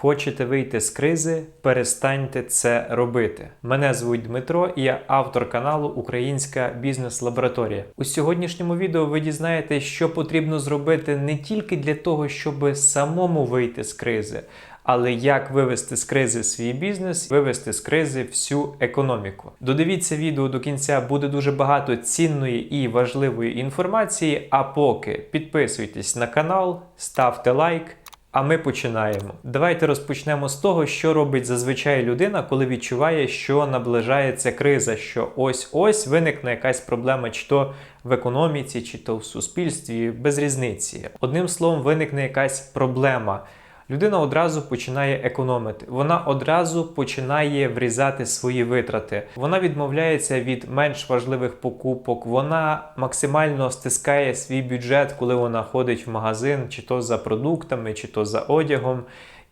Хочете вийти з кризи? Перестаньте це робити. Мене звуть Дмитро і я автор каналу Українська бізнес-лабораторія. У сьогоднішньому відео ви дізнаєтесь, що потрібно зробити не тільки для того, щоб самому вийти з кризи, але як вивести з кризи свій бізнес, вивести з кризи всю економіку. Додивіться відео до кінця, буде дуже багато цінної і важливої інформації. А поки підписуйтесь на канал, ставте лайк. А ми починаємо. Давайте розпочнемо з того, що робить зазвичай людина, коли відчуває, що наближається криза, що ось-ось виникне якась проблема, чи то в економіці, чи то в суспільстві, без різниці. Одним словом, виникне якась проблема. Людина одразу починає економити. Вона одразу починає врізати свої витрати. Вона відмовляється від менш важливих покупок. Вона максимально стискає свій бюджет, коли вона ходить в магазин, чи то за продуктами, чи то за одягом.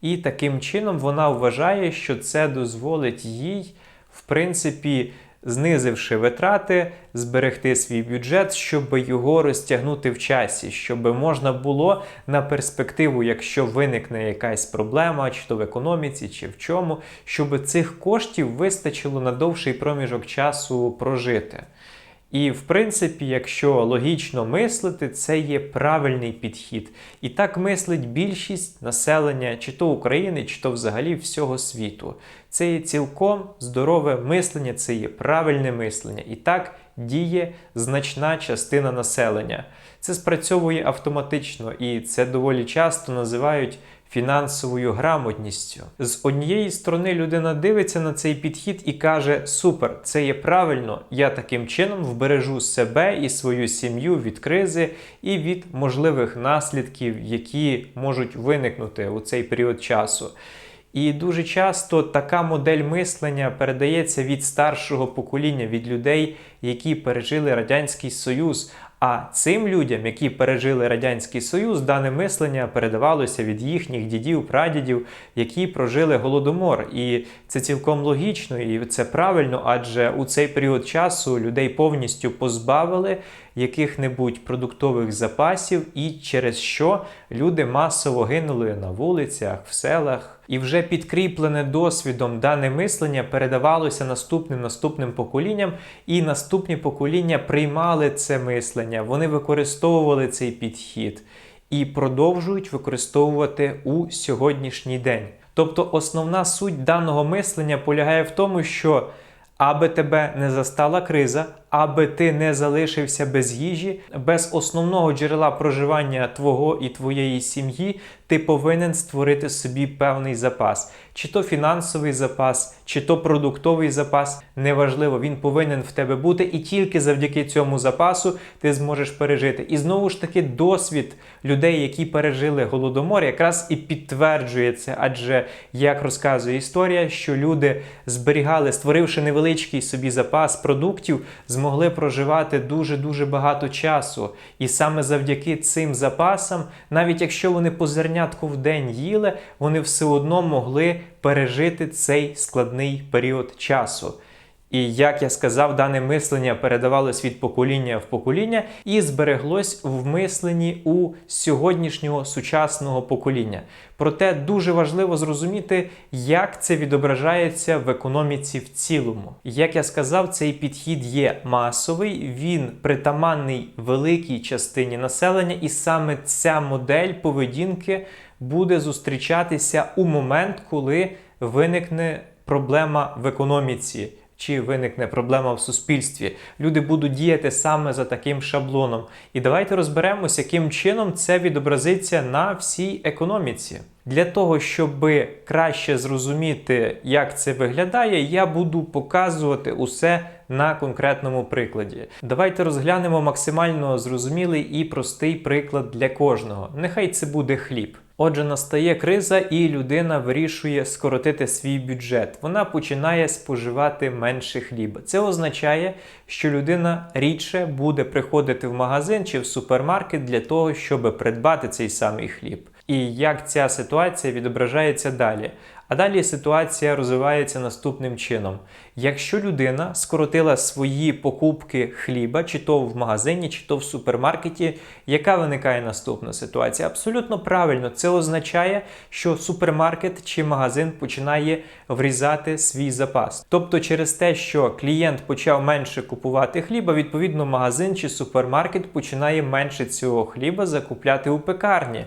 І таким чином вона вважає, що це дозволить їй, в принципі, знизивши витрати, зберегти свій бюджет, щоб його розтягнути в часі, щоб можна було на перспективу, якщо виникне якась проблема, чи то в економіці, чи в чому, щоб цих коштів вистачило на довший проміжок часу прожити. І, в принципі, якщо логічно мислити, це є правильний підхід. І так мислить більшість населення, чи то України, чи то взагалі всього світу. Це є цілком здорове мислення, це є правильне мислення. І так діє значна частина населення. Це спрацьовує автоматично, і це доволі часто називають фінансовою грамотністю. З однієї сторони людина дивиться на цей підхід і каже: Супер, це є правильно, я таким чином вбережу себе і свою сім'ю від кризи і від можливих наслідків, які можуть виникнути у цей період часу. І дуже часто така модель мислення передається від старшого покоління, від людей, які пережили Радянський Союз. А цим людям, які пережили Радянський Союз, дане мислення передавалося від їхніх дідів, прадідів, які прожили голодомор. І це цілком логічно і це правильно, адже у цей період часу людей повністю позбавили яких-небудь продуктових запасів, і через що люди масово гинули на вулицях, в селах. І вже підкріплене досвідом дане мислення передавалося наступним наступним поколінням, і наступні покоління приймали це мислення, вони використовували цей підхід і продовжують використовувати у сьогоднішній день. Тобто основна суть даного мислення полягає в тому, що аби тебе не застала криза, аби ти не залишився без їжі, без основного джерела проживання твого і твоєї сім'ї, ти повинен створити собі певний запас. Чи то фінансовий запас, чи то продуктовий запас, неважливо, він повинен в тебе бути, і тільки завдяки цьому запасу ти зможеш пережити. І знову ж таки, досвід людей, які пережили голодомор, якраз і підтверджує це, адже як розказує історія, що люди зберігали, створивши невеличкий собі запас продуктів, змогли проживати дуже-дуже багато часу. І саме завдяки цим запасам, навіть якщо вони по зернятку в день їли, вони все одно могли пережити цей складний період часу. І як я сказав, дане мислення передавалось від покоління в покоління і збереглось в мисленні у сьогоднішнього сучасного покоління. Проте дуже важливо зрозуміти, як це відображається в економіці в цілому. Як я сказав, цей підхід є масовий, він притаманний великій частині населення, і саме ця модель поведінки буде зустрічатися у момент, коли виникне проблема в економіці чи виникне проблема в суспільстві. Люди будуть діяти саме за таким шаблоном. І давайте розберемося, яким чином це відобразиться на всій економіці. Для того, щоб краще зрозуміти, як це виглядає, я буду показувати усе на конкретному прикладі. Давайте розглянемо максимально зрозумілий і простий приклад для кожного. Нехай це буде хліб. Отже, настає криза, і людина вирішує скоротити свій бюджет. Вона починає споживати менше хліба. Це означає, що людина рідше буде приходити в магазин чи в супермаркет для того, щоб придбати цей самий хліб. І як ця ситуація відображається далі. А далі ситуація розвивається наступним чином: якщо людина скоротила свої покупки хліба, чи то в магазині, чи то в супермаркеті, яка виникає наступна ситуація? Абсолютно правильно, це означає, що супермаркет чи магазин починає врізати свій запас. Тобто, через те, що клієнт почав менше купувати хліба, відповідно, магазин чи супермаркет починає менше цього хліба закупляти у пекарні.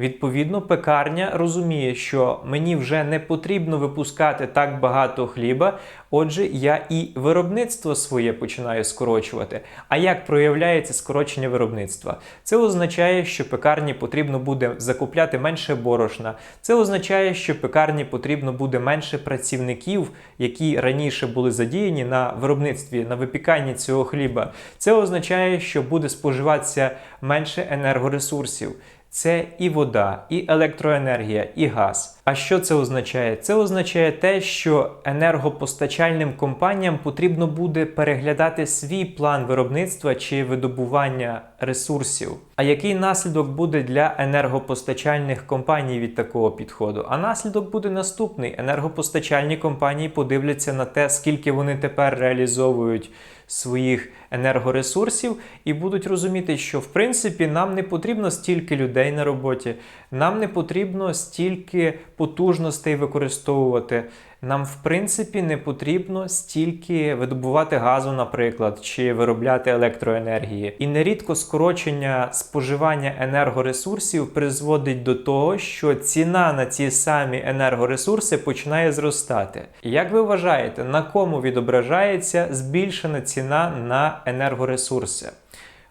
Відповідно, пекарня розуміє, що мені вже не потрібно випускати так багато хліба, отже, я і виробництво своє починаю скорочувати. А як проявляється скорочення виробництва? Це означає, що пекарні потрібно буде закупляти менше борошна. Це означає, що пекарні потрібно буде менше працівників, які раніше були задіяні на виробництві, на випіканні цього хліба. Це означає, що буде споживатися менше енергоресурсів. Це і вода, і електроенергія, і газ. А що це означає? Це означає те, що енергопостачальним компаніям потрібно буде переглядати свій план виробництва чи видобування ресурсів. А який наслідок буде для енергопостачальних компаній від такого підходу? А наслідок буде наступний: енергопостачальні компанії подивляться на те, скільки вони тепер реалізовують своїх енергоресурсів, і будуть розуміти, що в принципі нам не потрібно стільки людей на роботі, нам не потрібно стільки потужностей використовувати. Нам, в принципі, не потрібно стільки видобувати газу, наприклад, чи виробляти електроенергії. І нерідко скорочення споживання енергоресурсів призводить до того, що ціна на ці самі енергоресурси починає зростати. Як ви вважаєте, на кому відображається збільшена ціна на енергоресурси?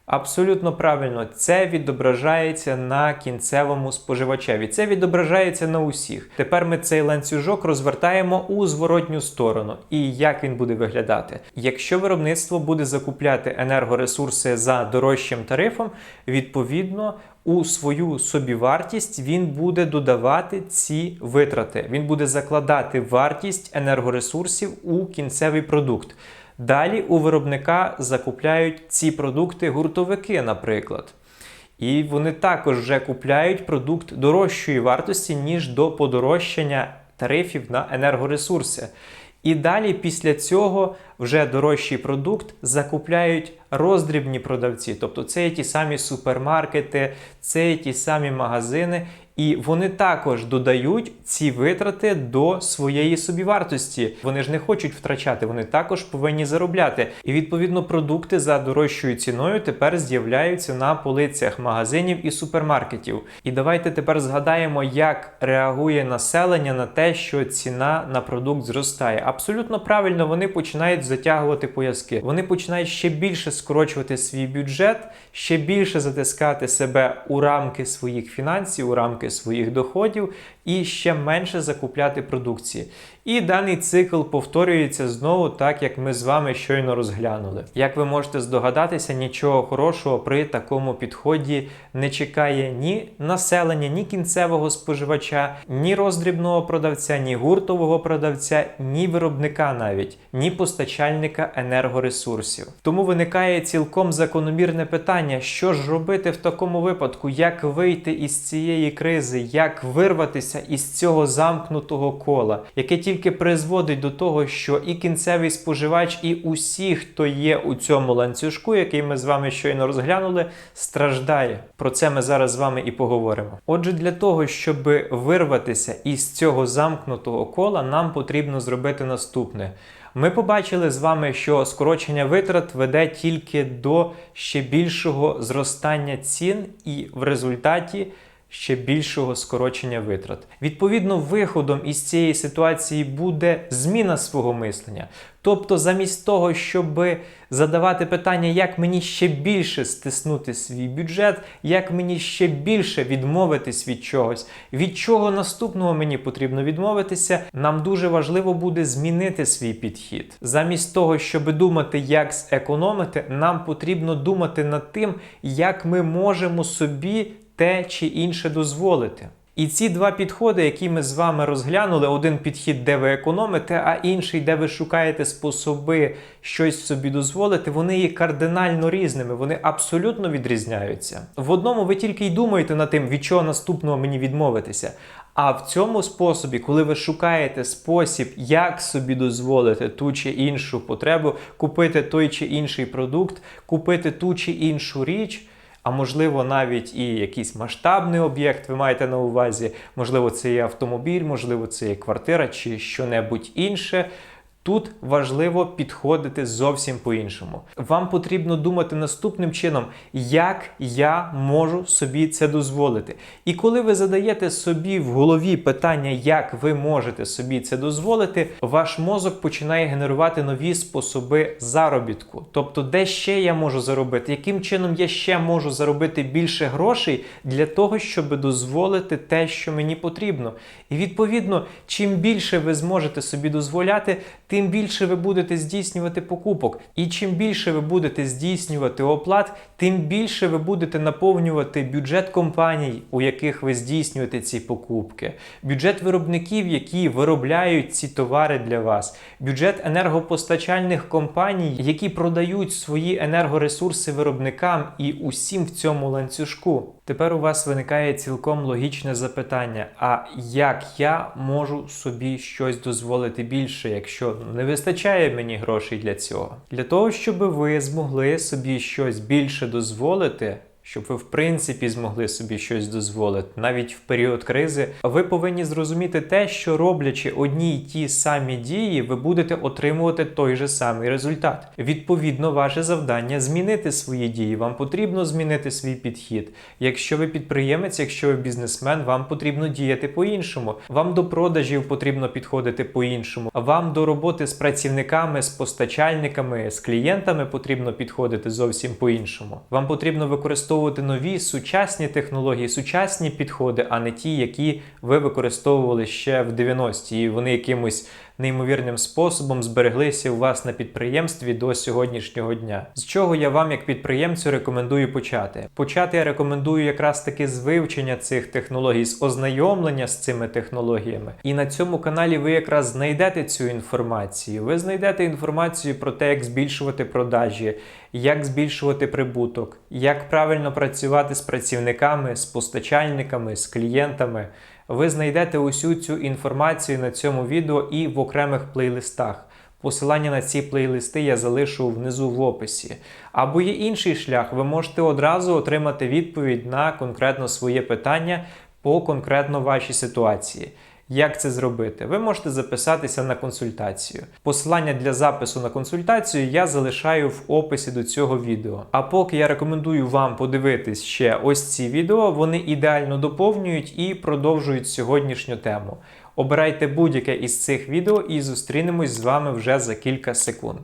Абсолютно правильно, це відображається на кінцевому споживачеві. Це відображається на усіх. Тепер ми цей ланцюжок розвертаємо у зворотню сторону. І як він буде виглядати? Якщо виробництво буде закупляти енергоресурси за дорожчим тарифом, відповідно. У свою собівартість він буде додавати ці витрати. Він буде закладати вартість енергоресурсів у кінцевий продукт. Далі у виробника закупляють ці продукти гуртовики, наприклад. І вони також вже купляють продукт дорожчої вартості, ніж до подорожчання тарифів на енергоресурси. І далі після цього вже дорожчий продукт закупляють роздрібні продавці. Тобто це є ті самі супермаркети, це є ті самі магазини. І вони також додають ці витрати до своєї собівартості. Вони ж не хочуть втрачати, вони також повинні заробляти. І відповідно продукти за дорожчою ціною тепер з'являються на полицях магазинів і супермаркетів. І давайте тепер згадаємо, як реагує населення на те, що ціна на продукт зростає. Абсолютно правильно, вони починають затягувати пояски. Вони починають ще більше скорочувати свій бюджет, ще більше затискати себе у рамки своїх фінансів, у рамки своїх доходів і ще менше закупляти продукції. І даний цикл повторюється знову так, як ми з вами щойно розглянули. Як ви можете здогадатися, нічого хорошого при такому підході не чекає ні населення, ні кінцевого споживача, ні роздрібного продавця, ні гуртового продавця, ні виробника навіть, ні постачальника енергоресурсів. Тому виникає цілком закономірне питання, що ж робити в такому випадку, як вийти із цієї кризи, як вирватися із цього замкнутого кола, яке тільки призводить до того, що і кінцевий споживач, і усі, хто є у цьому ланцюжку, який ми з вами щойно розглянули, страждає. Про це ми зараз з вами і поговоримо. Отже, для того, щоб вирватися із цього замкнутого кола, нам потрібно зробити наступне. Ми побачили з вами, що скорочення витрат веде тільки до ще більшого зростання цін, і в результаті ще більшого скорочення витрат. Відповідно, виходом із цієї ситуації буде зміна свого мислення. Тобто, замість того, щоб задавати питання, як мені ще більше стиснути свій бюджет, як мені ще більше відмовитись від чогось, від чого наступного мені потрібно відмовитися, нам дуже важливо буде змінити свій підхід. Замість того, щоб думати, як зекономити, нам потрібно думати над тим, як ми можемо собі те чи інше дозволити. І ці два підходи, які ми з вами розглянули, один підхід, де ви економите, а інший, де ви шукаєте способи щось собі дозволити, вони є кардинально різними, вони абсолютно відрізняються. В одному ви тільки й думаєте над тим, від чого наступного мені відмовитися. А в цьому способі, коли ви шукаєте спосіб, як собі дозволити ту чи іншу потребу, купити той чи інший продукт, купити ту чи іншу річ. А можливо, навіть і якийсь масштабний об'єкт ви маєте на увазі, можливо, це є автомобіль, можливо, це є квартира чи що-небудь інше. Тут важливо підходити зовсім по-іншому. Вам потрібно думати наступним чином, як я можу собі це дозволити. І коли ви задаєте собі в голові питання, як ви можете собі це дозволити, ваш мозок починає генерувати нові способи заробітку. Тобто, де ще я можу заробити, яким чином я ще можу заробити більше грошей для того, щоб дозволити те, що мені потрібно. І відповідно, чим більше ви зможете собі дозволяти, більше ви будете здійснювати покупок. І чим більше ви будете здійснювати оплат, тим більше ви будете наповнювати бюджет компаній, у яких ви здійснюєте ці покупки, бюджет виробників, які виробляють ці товари для вас, бюджет енергопостачальних компаній, які продають свої енергоресурси виробникам і усім в цьому ланцюжку. Тепер у вас виникає цілком логічне запитання: а як я можу собі щось дозволити більше, якщо не вистачає мені грошей для цього? Для того, щоб ви змогли собі щось більше дозволити. Щоб ви в принципі змогли собі щось дозволити, навіть в період кризи, ви повинні зрозуміти те, що роблячи одні й ті самі дії, ви будете отримувати той же самий результат. Відповідно, ваше завдання змінити свої дії. Вам потрібно змінити свій підхід. Якщо ви підприємець, якщо ви бізнесмен, вам потрібно діяти по-іншому. Вам до продажів потрібно підходити по-іншому. Вам до роботи з працівниками, з постачальниками, з клієнтами потрібно підходити зовсім по-іншому. Вам потрібно використовувати нові сучасні технології, сучасні підходи, а не ті, які ви використовували ще в 90-ті. І вони якимось неймовірним способом збереглися у вас на підприємстві до сьогоднішнього дня. З чого я вам, як підприємцю, рекомендую почати? Почати я рекомендую якраз таки з вивчення цих технологій, з ознайомлення з цими технологіями. І на цьому каналі ви якраз знайдете цю інформацію. Ви знайдете інформацію про те, як збільшувати продажі, як збільшувати прибуток, як правильно працювати з працівниками, з постачальниками, з клієнтами. Ви знайдете усю цю інформацію на цьому відео і в окремих плейлистах. Посилання на ці плейлисти я залишу внизу в описі. Або є інший шлях, ви можете одразу отримати відповідь на конкретно своє питання по конкретно вашій ситуації. Як це зробити? Ви можете записатися на консультацію. Посилання для запису на консультацію я залишаю в описі до цього відео. А поки я рекомендую вам подивитись ще ось ці відео, вони ідеально доповнюють і продовжують сьогоднішню тему. Обирайте будь-яке із цих відео і зустрінемось з вами вже за кілька секунд.